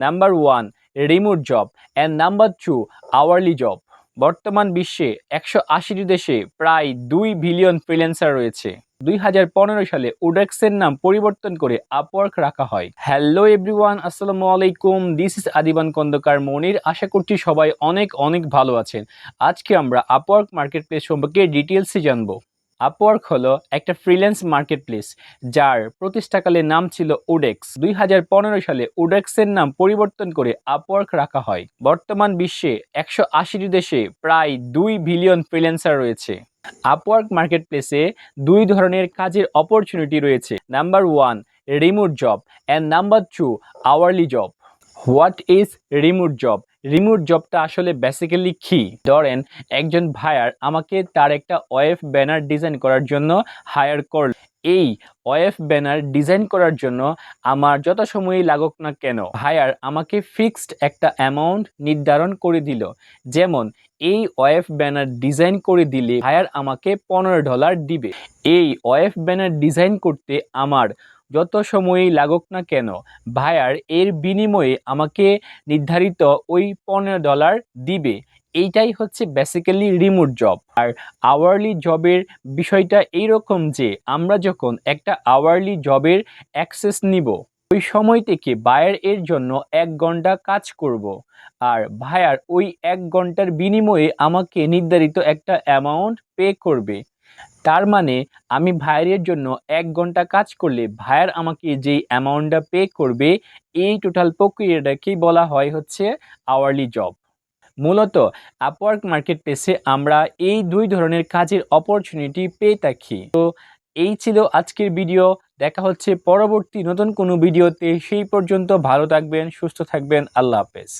Number one remote job and number two hourly job বর্তমান বিশ্বে একশো আশিটি দেশে প্রায় দুই বিলিয়ন ফ্রিল্যান্সার রয়েছে। দুই হাজার পনেরো সালে উডেক্সের নাম পরিবর্তন করে আপওয়ার্ক রাখা হয়। হ্যালো এভরিওয়ান আসসালামু আলাইকুম। দিস ইজ আদিবান কন্দকার মনির। আশা করছি সবাই অনেক অনেক ভালো আছেন। আজকে আমরা আপওয়ার্ক মার্কেট প্লেস সম্পর্কে ডিটেলসে জানব। আপওয়ার্ক হলো একটা ফ্রিল্যান্স মার্কেট প্লেস যার প্রতিষ্ঠাকালে নাম ছিল ওডেক্স দুই সালে ওডেক্সের নাম পরিবর্তন করে আপওয়ার্ক রাখা হয়। বর্তমান বিশ্বে একশো আশিটি দেশে প্রায় দুই বিলিয়ন ফ্রিল্যান্সার রয়েছে। আপওয়ার্ক মার্কেট প্লেসে দুই ধরনের কাজের অপরচুনিটি রয়েছে। Number one remote job and number two hourly job what is remote job remote জবটা আসলে বেসিক্যালি কি? ধরেন, একজন ভায়ার আমাকে তার একটা ওয়েব ব্যানার ডিজাইন করার জন্য হায়ার করল। এই ওয়েব ব্যানার ডিজাইন করার জন্য আমার যত সময়ই লাগুক না কেন ভায়ার আমাকে ফিক্সড একটা অ্যামাউন্ট নির্ধারণ করে দিল। যেমন, এই ওয়েব ব্যানার ডিজাইন করে দিলে ভায়ার আমাকে পনেরো ডলার দিবে। এই ওয়েব ব্যানার ডিজাইন করতে আমার যত সময়ই লাগুক না কেন, ভায়ার এর বিনিময়ে আমাকে নির্ধারিত ওই পনেরো ডলার দিবে। এইটাই হচ্ছে বেসিক্যালি রিমোট জব আর আওয়ারলি জবের বিষয়টা এইরকম যে, আমরা যখন একটা আওয়ারলি জবের অ্যাক্সেস নিব, ওই সময় থেকে বায়ার এর জন্য এক ঘণ্টা কাজ করব। আর ভায়ার ওই এক ঘণ্টার বিনিময়ে আমাকে নির্ধারিত একটা অ্যামাউন্ট পে করবে। তার মানে আমি ভাইয়ের জন্য এক ঘণ্টা কাজ করলে ভাইয়ার আমাকে যেই অ্যামাউন্টটা পে করবে, এই টোটাল প্রক্রিয়াটাকেই বলা হয় হচ্ছে আওয়ারলি জব মূলত আপওয়ার্ক মার্কেট প্লেসে আমরা এই দুই ধরনের কাজের অপরচুনিটি পেয়ে থাকি। তো এই ছিল আজকের ভিডিও দেখা হচ্ছে পরবর্তী নতুন কোনো ভিডিওতে সেই পর্যন্ত ভালো থাকবেন, সুস্থ থাকবেন, আল্লাহ হাফেজ।